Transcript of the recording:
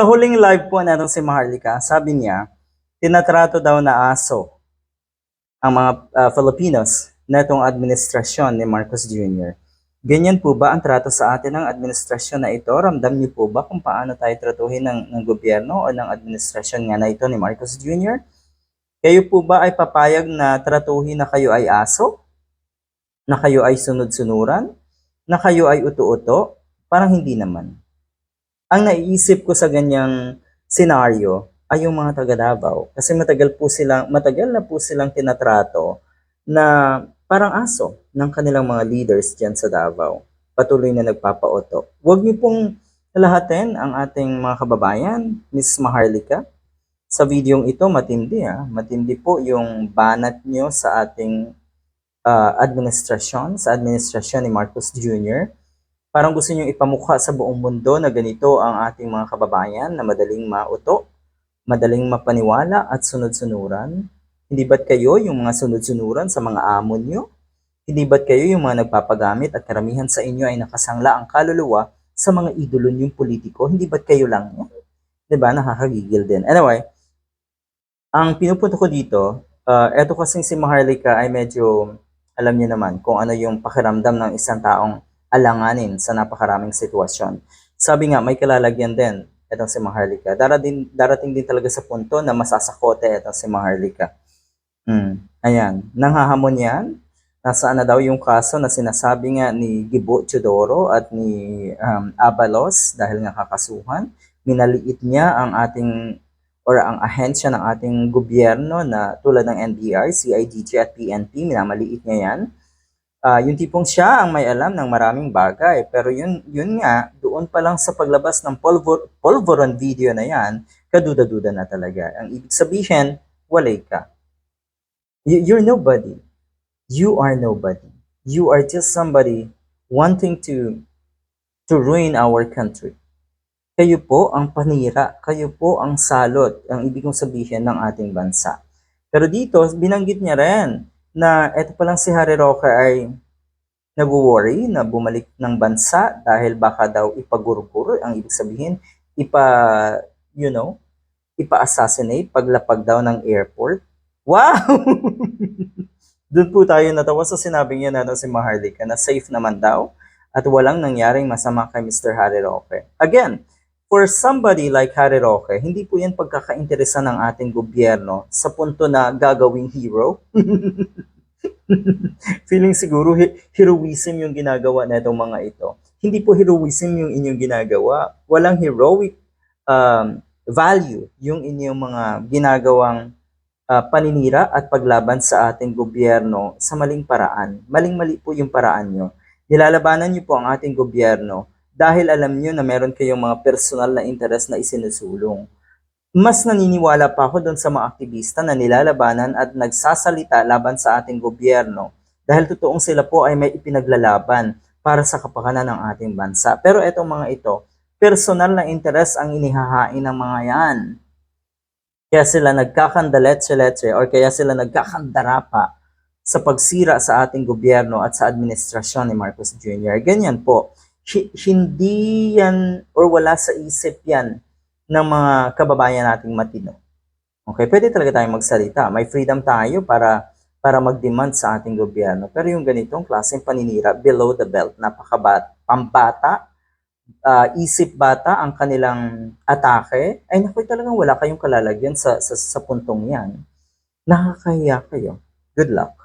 Sa huling live po natin si Maharlika, sabi niya, tinatrato daw na aso ang mga ah, Filipinos na itong administrasyon ni Marcos Jr. Ganyan po ba ang trato sa atin ng administrasyon na ito? Ramdam niyo po ba kung paano tayo tratuhin ng, ng gobyerno o ng administrasyon nga na ito ni Marcos Jr.? Kayo po ba ay papayag na tratuhin na kayo ay aso? Na kayo ay sunod-sunuran? Na kayo ay uto-uto? Parang hindi naman. Ang naiisip ko sa ganyang senaryo ay yung mga taga Davao. Kasi matagal po silang, matagal na po silang tinatrato na parang aso ng kanilang mga leaders dyan sa Davao. Patuloy na nagpapauto. Huwag niyo pong lahatin ang ating mga kababayan, Miss Maharlika. Sa videong ito, matindi ah. Matindi po yung banat nyo sa ating ah, administrasyon, sa administrasyon ni Marcos Jr. Parang gusto nyo ipamukha sa buong mundo na ganito ang ating mga kababayan na madaling mauto, madaling mapaniwala at sunod-sunuran. Hindi ba't kayo yung mga sunod-sunuran sa mga amon nyo? Hindi ba't kayo yung mga nagpapagamit at karamihan sa inyo ay nakasangla ang kaluluwa sa mga idolo nyong politiko? Hindi ba't kayo lang yan? Diba? Nakakagigil din. Anyway, ang pinupunto ko dito, uh, eto kasing si Maharlika ay medyo, alam niyo naman, kung ano yung pakiramdam ng isang taong alanganin sa napakaraming sitwasyon. Sabi nga, may kalalagyan din etong si Maharlika. Darating, darating din talaga sa punto na masasakote etong si Maharlika. Hmm. Ayan, nanghahamon yan. Nasaan na daw yung kaso na sinasabi nga ni Gibo Chodoro at ni um, Abalos dahil nga kakasuhan. Minaliit niya ang ating or ang ahensya ng ating gobyerno na tulad ng NBR, CIDG at PNP, minamaliit niya yan. Ah, yung tipong siya ang may alam ng maraming bagay. Pero yun, yun nga, doon pa lang sa paglabas ng polvor, polvoron video na yan, kaduda-duda na talaga. Ang ibig sabihin, walay ka. You- You're nobody. You are nobody. You are just somebody wanting to to ruin our country. Kayo po ang panira, kayo po ang salot, ang ibig kong sabihin ng ating bansa. Pero dito, binanggit niya rin na eto pa lang si Harry Roque ay nag-worry na bumalik ng bansa dahil baka daw ipagurgur, ang ibig sabihin, ipa, you know, ipa-assassinate paglapag daw ng airport. Wow! Doon po tayo natawa sa sinabi niya na si Maharlika na safe naman daw at walang nangyaring masama kay Mr. Harry Roque. Again, for somebody like Harry Roque, hindi po yan pagkakainteresan ng ating gobyerno sa punto na gagawing hero. Feeling siguro he- heroism yung ginagawa na itong mga ito. Hindi po heroism yung inyong ginagawa. Walang heroic um, value yung inyong mga ginagawang ah, paninira at paglaban sa ating gobyerno sa maling paraan. Maling-mali po yung paraan nyo. Nilalabanan nyo po ang ating gobyerno dahil alam nyo na meron kayong mga personal na interes na isinusulong. Mas naniniwala pa ako doon sa mga aktivista na nilalabanan at nagsasalita laban sa ating gobyerno dahil totoong sila po ay may ipinaglalaban para sa kapakanan ng ating bansa. Pero etong mga ito, personal na interes ang inihahain ng mga yan. Kaya sila nagkakandaletse-letse or kaya sila nagkakandara pa sa pagsira sa ating gobyerno at sa administrasyon ni Marcos Jr. Ganyan po. Hi- hindi yan or wala sa isip yan ng mga kababayan nating matino. Okay, pwede talaga tayong magsalita. May freedom tayo para para mag-demand sa ating gobyerno. Pero yung ganitong klaseng paninira below the belt, napakabat, pambata, ah, isip bata ang kanilang atake, ay naku, talagang wala kayong kalalagyan sa, sa, sa puntong yan. Nakakahiya kayo. Good luck.